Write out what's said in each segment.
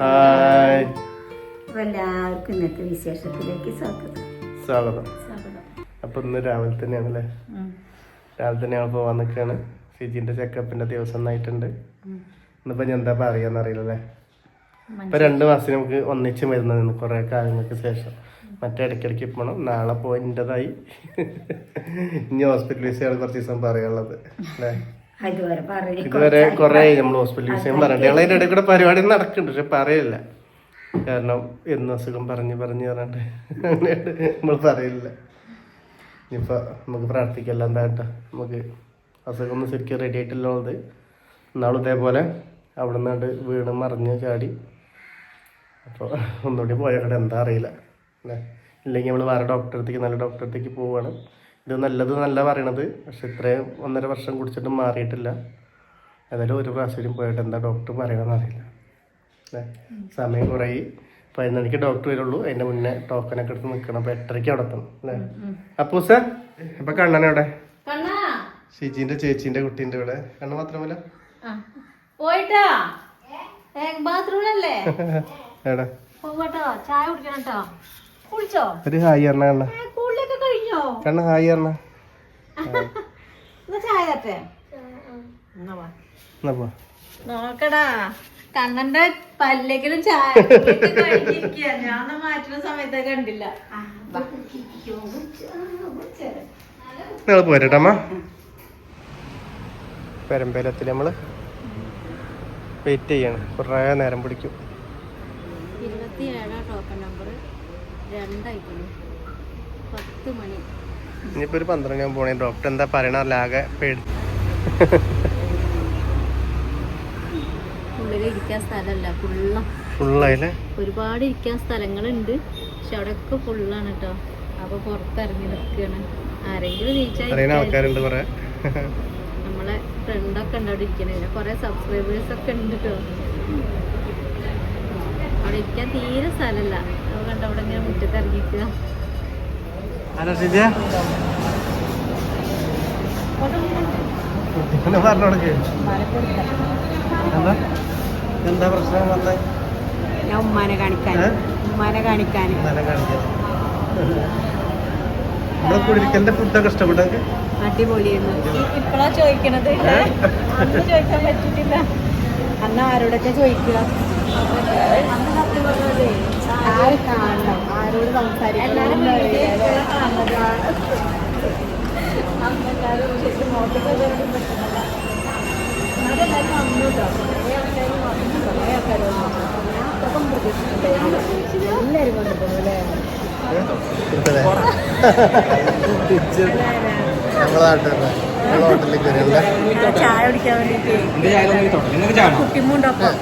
Hi. എല്ലാവർക്കും ഇന്നത്തെ വിശേഷത്തിലേക്ക് സ്വാഗതം. സ്വാഗതം. അപ്പൊ ഇന്ന് രാവിലെ തന്നെയാണല്ലേ? രാവിലെ തന്നെ ഞങ്ങൾ പോവാൻ നിൽക്കുകയാണ് ഫിജിന്റെ ചെക്കപ്പിന്റെ ദിവസം ഒന്നായിട്ടുണ്ട് ഇന്നിപ്പോ ഞാൻ എന്താ പറയാന്നറിയില്ലല്ലേ? ഇപ്പൊ രണ്ടു മാസം നമുക്ക് ഒന്നിച്ച് വരുന്നതാണ് കുറെ കാലങ്ങൾക്ക് ശേഷം. മറ്റേ ഇടയ്ക്കിടയ്ക്ക് പോകണം നാളെ പോയിന്റെതായി. ഇനി ഹോസ്പിറ്റൽ വിസയാണ് കുറച്ച് ദിവസം പറയാനുള്ളത്. അല്ലേ? ഇതുവരെ കുറേ നമ്മൾ ഹോസ്പിറ്റൽ വിഷയം പറഞ്ഞിട്ട് ഞങ്ങൾ അതിന്റെ ഇടയിൽ കൂടെ പരിപാടി നടക്കുന്നുണ്ട് പക്ഷെ പറയില്ല കാരണം എന്ന് അസുഖം പറഞ്ഞ് പറഞ്ഞ് പറഞ്ഞിട്ട് അങ്ങനെയായിട്ട് നമ്മൾ പറയില്ല ഇനിയിപ്പോൾ നമുക്ക് പ്രാർത്ഥിക്കല്ല എന്താ കേട്ടോ നമുക്ക് അസുഖം ഒന്നും ശരിക്കും റെഡി ആയിട്ടില്ലുള്ളത് എന്നാളും ഇതേപോലെ അവിടെ നിന്നാണ്ട് വീണ് മറിഞ്ഞ് ചാടി. അപ്പോൾ ഒന്നുകൂടി പോയവിടെ എന്താ അറിയില്ല. ഇല്ലെങ്കിൽ നമ്മൾ വേറെ ഡോക്ടറെ അടുത്തേക്ക് നല്ല ഡോക്ടറെ അടുത്തേക്ക് പോവുകയാണ് ഇത് നല്ലത് നല്ല പറയണത്. പക്ഷെ ഇത്രയും ഒന്നര വർഷം കുടിച്ചിട്ടും മാറിയിട്ടില്ല. ഏതായാലും ഒരു പ്രാവശ്യം പോയിട്ട് എന്താ ഡോക്ടർ പറയണമെന്ന് അറിയില്ല. അല്ലേ സമയം കുറേ പതിനൊന്ന് മണിക്ക് ഡോക്ടർ വരുള്ളൂ. അതിന്റെ മുന്നേ ടോക്കനൊക്കെ എടുത്ത് നിൽക്കണം അപ്പോൾ എട്ടരയ്ക്ക് അവിടെ എത്തണം. അല്ലേ അപ്പോൾ സാർ ഇപ്പം കണ്ണനെവിടെ കണ്ണാ. ഷിജിന്റെ ചേച്ചീന്റെ കുട്ടീന്റെ ഇവിടെ. കണ്ണ മാത്രമല്ല? ആ. പോയിട്ടാ? ബാത്റൂമിലല്ലേ? എടാ ചായ കുടിക്കണം കേട്ടോ കുളിച്ചോ? ഒരു ഹായ് പറഞ്ഞ കണ്ണ. ഏ, കുളിയൊക്കെ കഴിഞ്ഞോ? കണ്ണ ഹായ് പറഞ്ഞ. ചായ തട്ടെ. നോക്കടാ കണ്ണന്റെ പല്ലെങ്കിലും ചായ കുടിയൊക്കെ കഴിഞ്ഞിരിക്കുക ഞാൻ മാറ്റുന്ന സമയത്ത് കണ്ടില്ല. നിങ്ങൾ പോരട്ടമ്മ പെരമ്പേലത്തിൽ നമ്മൾ വെയിറ്റ് ചെയ്യണം. കുറേ നേരം പിടിക്കും. ഇരുപത്തിയേഴാ ടോക്കൺ നമ്പർ. പത്ത് മണി. ഇനിയിപ്പോൾ ഒരു പന്ത്രണ്ട് ഞാൻ പോണേ. ഡോക്ടർ എന്താ പറയണല്ല ആകെ പേടി. ഉള്ളിൽ ഇരിക്കാൻ സ്ഥലമല്ല. ഫുള്ളും ഫുള്ളായില്ലേ? ഒരുപാട് ഇരിക്കാൻ സ്ഥലങ്ങളുണ്ട്. പക്ഷെ അവിടെയൊക്കെ ഫുള്ളാണ് കേട്ടോ അപ്പൊ പുറത്തിറങ്ങി നിൽക്കുകയാണ് ആരെങ്കിലും ആൾക്കാരുണ്ട് കുറേ. നമ്മളെ ഫ്രണ്ടൊക്കെ ഉണ്ട് അവിടെ ഇരിക്കണേ. പിന്നെ കുറെ സബ്സ്ക്രൈബേഴ്സ് ഒക്കെ ഉണ്ട് കേട്ടോ അവിടെ ഇരിക്കാൻ തീരെ സ്ഥലമല്ല. കണ്ട അവിടെ ഇങ്ങനെ മുറ്റത്ത് ഇറങ്ങിക്കുക എന്താ? പ്രശ്നം വന്നേ? ഞാൻ ഉമ്മാനെ കാണിക്കാൻ. ഉമ്മാനെ കാണിക്കാൻ. ഫുഡൊക്കെ അടിപൊളിയായിരുന്നു. ഇപ്പഴാ ചോദിക്കണത്. അന്ന് ചോദിക്കാൻ പറ്റിയിട്ടില്ല. അന്ന് ആരോടൊക്കെ ചോദിക്കുക? ആര് കാണണം? ആരോട് സംസാരിക്കണം? പ്രതീക്ഷിച്ചിട്ടില്ല. കൊണ്ടുപോകും അല്ലേ? നമ്മളെ നാട്ടിലെ നമ്മളെ കയറിയല്ലേ ഞാൻ ചായ കുടിക്കാൻ വേണ്ടിട്ട് കുട്ടിമുണ്ടൊപ്പം.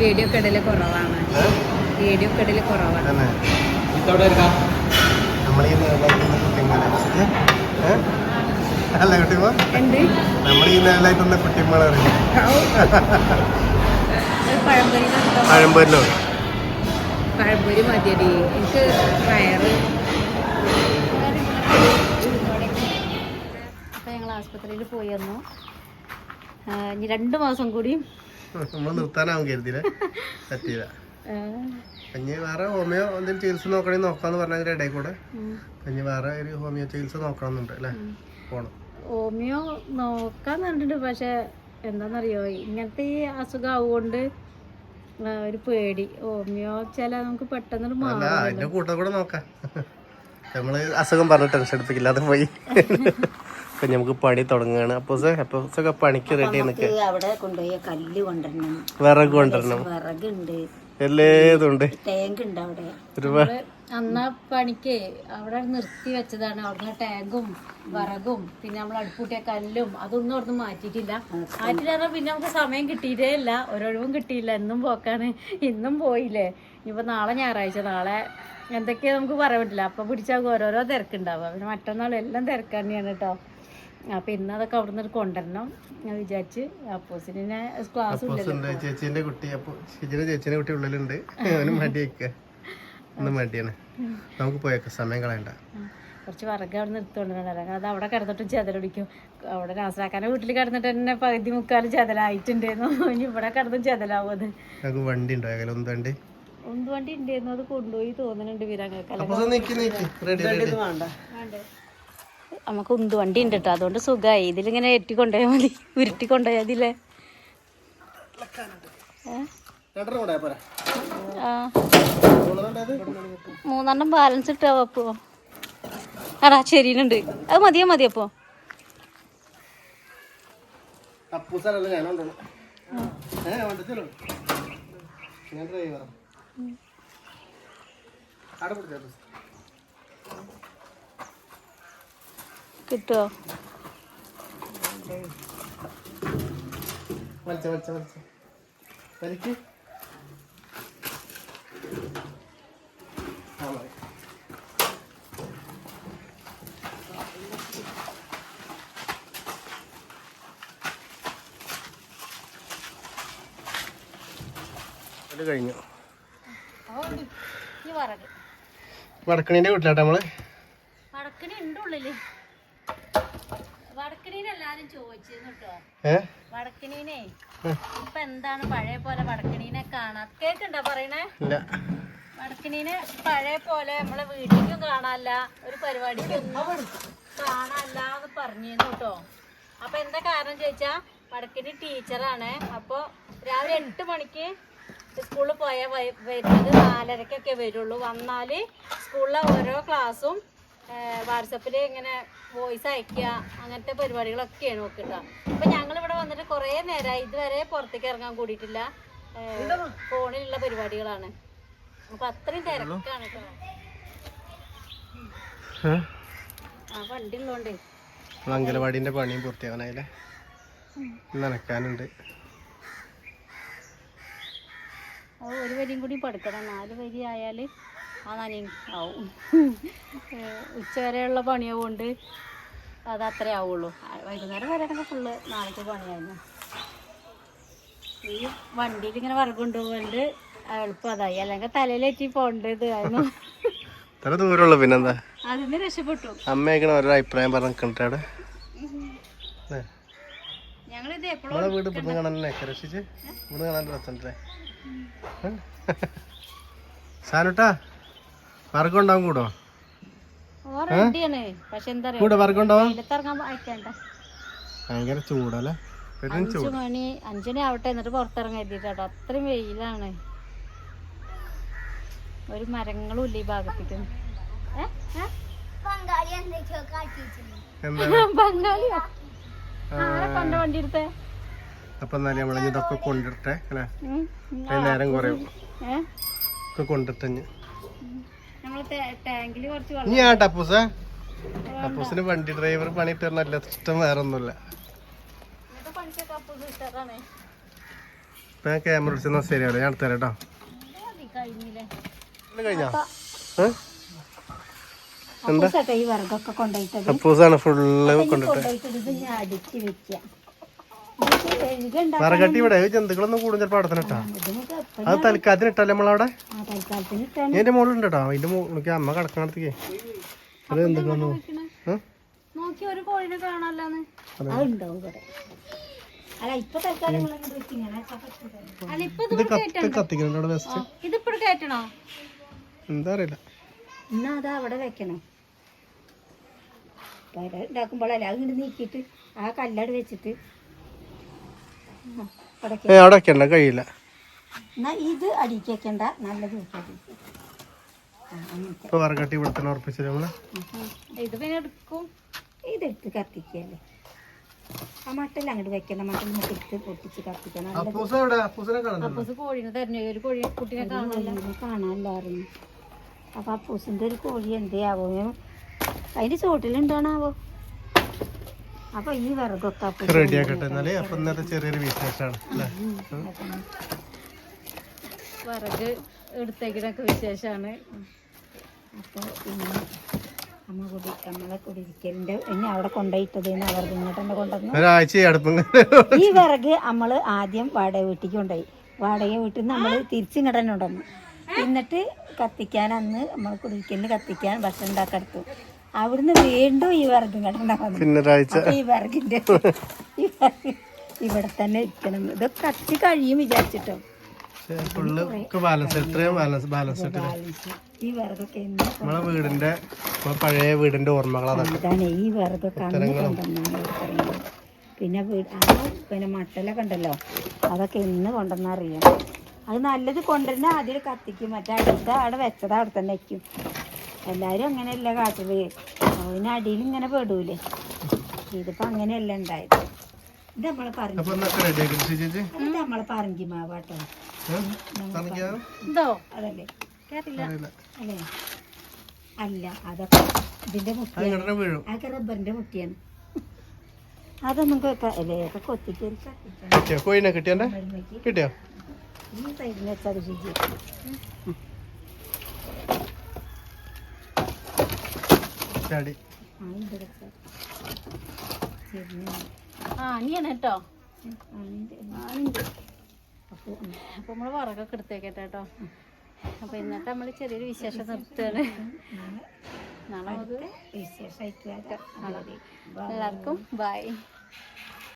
വീഡിയോ കടയിൽ കുറവാണ്. വീഡിയോ കടയിൽ കുറവാണ്. നമ്മളീ? അല്ല കുട്ടിമോ? ഈ നേരലായിട്ടുള്ള കുട്ടിമാളെ അറിയാം ഒരു പഴംപൊരി കണ്ടോ? പഴംപൊരിലോ പഴംപൊരി മതിയടി. എനിക്ക് വയറ് ആസ്പത്രിയിൽ പോയി വന്നു. ഇനി രണ്ട് മാസം കൂടി. നമ്മൾ നിർത്താനാവും കരുതിയില്ലേ? പറ്റിയില്ല. ഇനി വേറെ ഹോമിയോ എന്തെങ്കിലും ചികിത്സ നോക്കണമെങ്കിൽ നോക്കാന്ന് പറഞ്ഞതിന്റെ ഇടയിൽ കൂടെ. ഇനി വേറെ ഒരു ഹോമിയോ ചികിത്സ നോക്കണമെന്നുണ്ട് അല്ലേ? പോണം. ഹോമിയോ നോക്കാൻ കണ്ടിട്ടുണ്ട് പക്ഷെ എന്താണെന്നറിയോ ഇങ്ങനത്തെ ഈ അസുഖം ആവുകൊണ്ട് ഒരു പേടി. ഹോമിയോ ചില നമുക്ക് പെട്ടെന്ന് മാറും കൂടെ നോക്കാം. നമ്മൾ അസുഖം പറഞ്ഞ ടെൻഷൻ എടുപ്പിക്കില്ലാതെ പോയി. അപ്പൊ നമുക്ക് പണി തുടങ്ങുകയാണ് അപ്പൊ അപ്പൊ പണിക്ക് റെഡി നിൽക്കുക അവിടെ കൊണ്ടുപോയി കല്ല് കൊണ്ടുവരണം. വിറക് കൊണ്ടുവരണം. വിറകുണ്ട്. എല്ലാതും ഉണ്ട് ടാങ്ക് ഉണ്ട് അവിടെ ഒരുപാട് അന്നാ പണിക്ക് അവിടെ നിർത്തി വെച്ചതാണ്. അവിടുന്ന് ടാങ്കും വിറകും പിന്നെ നമ്മൾ അടുപ്പൂട്ടിയ കല്ലും അതൊന്നും അവിടുന്ന് മാറ്റിയിട്ടില്ല. മാറ്റിട്ടാ പിന്നെ നമുക്ക് സമയം കിട്ടിയിട്ടേ ഇല്ല. ഒരൊഴിവും കിട്ടിയില്ല. എന്നും പോക്കാണ്. ഇന്നും പോയില്ലേ? ഇനിയിപ്പോ നാളെ ഞായറാഴ്ച. നാളെ എന്തൊക്കെയാ നമുക്ക് പറയാൻ പറ്റില്ല. അപ്പൊ പിടിച്ചാൽ ഓരോരോ തിരക്കുണ്ടാവുക. പിന്നെ മറ്റന്നാൾ എല്ലാം തിരക്ക് തന്നെയാണ് കേട്ടോ. അപ്പൊ ഇന്ന് അതൊക്കെ അവിടുന്ന് കൊണ്ടുവരണം ഞാൻ വിചാരിച്ച് അപ്പോസിനെ ക്ലാസ് ചേച്ചിന്റെ കുട്ടി ചേച്ചീന്റെ കുട്ടി ഉള്ളിലുണ്ട്. അവന് മടി വെക്കുക നമുക്ക് പോയേക്കാം സമയം കളയണ്ട. കുറച്ച് വിറക് അവിടെ നിർത്തുകൊണ്ടിരുന്നത് അത് അവിടെ കിടന്നിട്ട് ചെതലടിക്കും. അവിടെ നാസറാക്കാന്റെ വീട്ടിൽ കിടന്നിട്ട് തന്നെ പകുതി മുക്കാലും ചെതലായിട്ടുണ്ടായിരുന്നു ഇനി ഇവിടെ കിടന്നും ചെതലാവും അത്. നമുക്ക് വണ്ടി ഉണ്ടോ? ഒന്ന് വണ്ടി? ഉന്ത് വണ്ടി ഉണ്ടായിരുന്നു അത് കൊണ്ടുപോയി തോന്നുന്നുണ്ട് വീരങ്ങൾക്കല്ല അപ്പൊ നീക്കി നീക്കി റെഡി റെഡി നമുക്ക് ഉന്ത് വണ്ടി ഉണ്ട് കേട്ടോ അതുകൊണ്ട് സുഖമായി ഇതിലിങ്ങനെ എറ്റി കൊണ്ടുപോയാൽ മതി ഉരുട്ടി കൊണ്ടുപോയാൽ ആ. മൂന്നെണ്ണം ബാലൻസ് ഇട്ടാവോ അപ്പോ. എടാ ശരിയിലുണ്ട് അത് മതിയോ മതി അപ്പോ? ഡ്രൈവറാ. കിട്ടുമോ വലിച്ച വലിച്ച വലിച്ച. വലിക്ക്. ആ മതി അത് കഴിഞ്ഞു. വടക്കണിന്റെ വീട്ടിലാട്ടെ നമ്മൾ? വടക്കണി ഉണ്ട് ഉള്ളിൽ. വടക്കണീനെ എല്ലാരും ചോദിച്ചിരുന്നു കേട്ടോ ഏ. ഇപ്പൊ എന്താണ് പഴയ പോലെ വടക്കിനീനെ കേക്കുണ്ടോ പറയണേ? ഇല്ല. വടക്കണീനെ പഴയ പോലെ നമ്മളെ വീട്ടിലേക്കും കാണാല്ല ഒരു പരിപാടിക്കൊന്നും കാണാല്ല എന്ന് പറഞ്ഞിരുന്നു കേട്ടോ. അപ്പൊ എന്താ കാരണം ചോദിച്ചാ വടക്കിനി ടീച്ചറാണ്. അപ്പൊ രാവിലെ എട്ട് മണിക്ക് സ്കൂളിൽ പോയാൽ വരുന്നത് നാലരക്കൊക്കെ വരുള്ളൂ. വന്നാൽ സ്കൂളിലെ ഓരോ ക്ലാസ്സും വാട്സപ്പിൽ ഇങ്ങനെ വോയിസ് അയക്കുക അങ്ങനത്തെ പരിപാടികളൊക്കെയാണ് നോക്കിട്ടോ. അപ്പൊ ഞങ്ങൾ ഇവിടെ വന്നിട്ട് കുറേ നേരമായി ഇതുവരെ പുറത്തേക്ക് ഇറങ്ങാൻ കൂടിയിട്ടില്ല. ഫോണിലുള്ള പരിപാടികളാണ്. അപ്പൊ അത്രയും തിരക്കാണ് കേട്ടോ? ആ വണ്ടി ഉള്ളതുകൊണ്ടേ മംഗലവാടിന്റെ പണിയും പൂർത്തിയാകാനായില്ലേ നനക്കാനുണ്ട് ഒരു വരിയും കൂടി പഠിക്കണം. നാല് വരി ആയാൽ ആ നനയും ആവും ഉച്ചവരെയുള്ള ഉച്ച വരെയുള്ള പണിയാവുകൊണ്ട് അത് അത്രേ ആവുള്ളൂ. വൈകുന്നേരം വരെ ഫുള്ള് നാളേക്ക് പണിയായിരുന്നു. ഈ വണ്ടിയിൽ ഇങ്ങനെ വറക് കൊണ്ടുപോകൊണ്ട് എളുപ്പം അതായി. അല്ലെങ്കിൽ തലയിലേറ്റി പോകേണ്ടത് ആയിരുന്നു ഇത്ര ദൂരമുള്ളൂ പിന്നെന്താ? അതിന് രക്ഷപ്പെട്ടു. അമ്മയൊക്കെ ഓരോ അഭിപ്രായം പറഞ്ഞു ഞങ്ങളിത് എപ്പോഴും വീട് രക്ഷിച്ച് കാണാൻ രസമുണ്ടല്ലേ സാനുട്ടാ? വർഗം ഉണ്ടാവും കൂടോ? ഓ റെഡിയാണ്. പക്ഷെ എന്താ പറയാ കൂടെ ഭയങ്കര ചൂടല്ലേ? അഞ്ചു മണി അഞ്ചുമണി ആവട്ടെ എന്നിട്ട് പുറത്തിറങ്ങാൻ എഴുതിട്ടോ അത്രയും വെയിലാണ്. ഒരു മരങ്ങളും ഇല്ല ഈ ഭാഗത്തേക്ക്. ബംഗാളിയോ കൊണ്ട വണ്ടി എടുത്തേ അപ്പൊ എന്നാലും നമ്മളെ ഇതൊക്കെ കൊണ്ടിട്ടെ അല്ലേ. നേരം കുറയും. കൊണ്ടിട്ടു ഒക്കെ കൊണ്ടിട്ടഞ്ഞ്. നമ്മൾ ടാങ്കിൽ കുറച്ച് വെള്ളം ഇനി ആ ടപ്പൂസ. ടപ്പൂസിന് വണ്ടി ഡ്രൈവർ പണി തരണല്ല ഇഷ്ടം വേറെ ഒന്നുമില്ല ഞാൻ ക്യാമറ വിളിച്ചെന്നാ ശരിയാവില്ല ഞാൻ എടുത്തരാം കേട്ടോ. കഴിഞ്ഞോ? ടപ്പൂസാണ് ഫുള്ള് കൊണ്ടിട്ട് ഇത് ഇവിടെ ഈ ജന്തുക്കളൊന്നും കൂടും ചിലപ്പോൾ അവിടെ തന്നെ അത് തൽക്കാലത്തിന് ഇട്ടല്ലേ നമ്മളവിടെ ഞാൻ എന്റെ മോളുണ്ട് കേട്ടോ അതിന്റെ മോളിക്ക് അമ്മ കിടക്കണടത്തേക്ക്. അത്. എന്തൊക്കെയാണോ ഇത് കത്തിക്കുന്നുണ്ട് എന്താ അറിയില്ല. എന്നാ അത് അവിടെ വെക്കണം. പെര ഉണ്ടാക്കുമ്പോഴല്ല അത് ഇങ്ങോട്ട് നീക്കിയിട്ട് ആ കല്ലട് വെച്ചിട്ട് അവിടെ ഏ അവിടെ വെക്കണ്ട കഴിയില്ല. എന്നാ ഇത് അടിക്ക് വെക്കണ്ട നല്ലത് വെക്കാം ഇപ്പൊ വറകട്ടി ഇവിടെ തന്നെ ഉറപ്പിച്ചത് നമ്മൾ ഇത് പിന്നെ എടുക്കും. ഇതെടുത്ത് കത്തിക്കല്ലേ. ആ മട്ടൽ അങ്ങോട്ട് വെക്കണ്ട മട്ടൽ മുട്ടിട്ട് പൊട്ടിച്ച് കത്തിക്കണം. അപ്പൂസ എവിടെ? അപ്പൂസിനെ കാണുന്നുണ്ടോ? അപ്പൂസ് കോഴിനെ തരണ ഒരു കോഴി കുട്ടിനെ കാണാനല്ല കാണാനില്ലായിരുന്നു അപ്പൊ അപ്പൂസിന്റെ ഒരു കോഴി എന്തേ ആവോ അതിന്റെ ചോട്ടിലുണ്ടോണാവോ അപ്പൊ ഈ വിറകൊക്കെ റെഡിയാക്കട്ടെ റെഡി ആക്കട്ടെ എന്നാലേ. അപ്പൊ ഇന്നത്തെ ചെറിയൊരു വിശേഷമാണ് അല്ലേ? വിറക് എടുത്തേക്കിനൊക്കെ വിശേഷമാണ്. അപ്പൊ പിന്നെ അമ്മ കുടി നമ്മളെ കുടിയിരിക്കലിന്റെ ഇനി അവിടെ കൊണ്ടുപോയിട്ടത് അവർ ഇങ്ങോട്ട് കൊണ്ടുവന്നു. ഈ വിറക് നമ്മൾ ആദ്യം വാടക വീട്ടിലേക്ക് കൊണ്ടുപോയി. വാടക വീട്ടിൽ നിന്ന് നമ്മൾ തിരിച്ചിങ്ങോട്ട് തന്നെ കൊണ്ടുവന്നു. എന്നിട്ട് കത്തിക്കാൻ അന്ന് നമ്മൾ കുടിക്കലിന് കത്തിക്കാൻ ഭക്ഷണം ഉണ്ടാക്കെടുത്തു അവിടുന്ന് വീണ്ടും ഈ വർഗം അപ്പൊ ഈ വിറകിന്റെ ഇവിടെ തന്നെ ഇരിക്കണം. ഇത് കത്തി കഴിയും വിചാരിച്ചിട്ടോ. ഫുള്ള് ബാലൻസ് ഇത്രയും ബാലൻസ് ബാലൻസ് ഈ വിറകൊക്കെ നമ്മളെ വീടിന്റെ നമ്മളെ പഴയ വീടിന്റെ ഓർമ്മകളാണ് ഈ വിറകൊക്കെ പിന്നെ വീട് പിന്നെ മട്ടലൊക്കെ ഉണ്ടല്ലോ അതൊക്കെ എന്ന് കൊണ്ടുവന്നറിയാം അത് നല്ലത് കൊണ്ടുവരുന്ന ആദ്യം കത്തിക്കും മറ്റേ അടുത്ത അവിടെ വെച്ചത് അവിടെ തന്നെ വയ്ക്കും എല്ലാവരും അങ്ങനെയല്ല കാട്ടൽ. അതിനടിയിൽ ഇങ്ങനെ പെടൂലേ. ഇതിപ്പോ അങ്ങനെയല്ല ഉണ്ടായത്. ഇത് നമ്മളെ പറഞ്ഞു മാവാട്ടോ. അതല്ലേ. അല്ലേ? അല്ല അതൊക്കെ ഇതിന്റെ മുട്ടിയാണ്. ഇങ്ങോട്ട് വീഴും. അതൊക്കെ റബ്ബറിന്റെ മുട്ടിയാണ്. അതൊന്നും ഒക്കെ കിട്ടിയോ? ഈ വെച്ചാൽ ചാടി. ആ വെച്ചാൽ ആ നീയാണ് കേട്ടോ അപ്പൊ നമ്മൾ വറകൊക്കെ എടുത്തേക്കട്ടെ കേട്ടോ. അപ്പൊ ഇന്നത്തെ നമ്മൾ ചെറിയൊരു വിശേഷം നിർത്തുകയാണ്. നാളെ നമുക്ക് വിശേഷമായിട്ട് എല്ലാവർക്കും ബൈ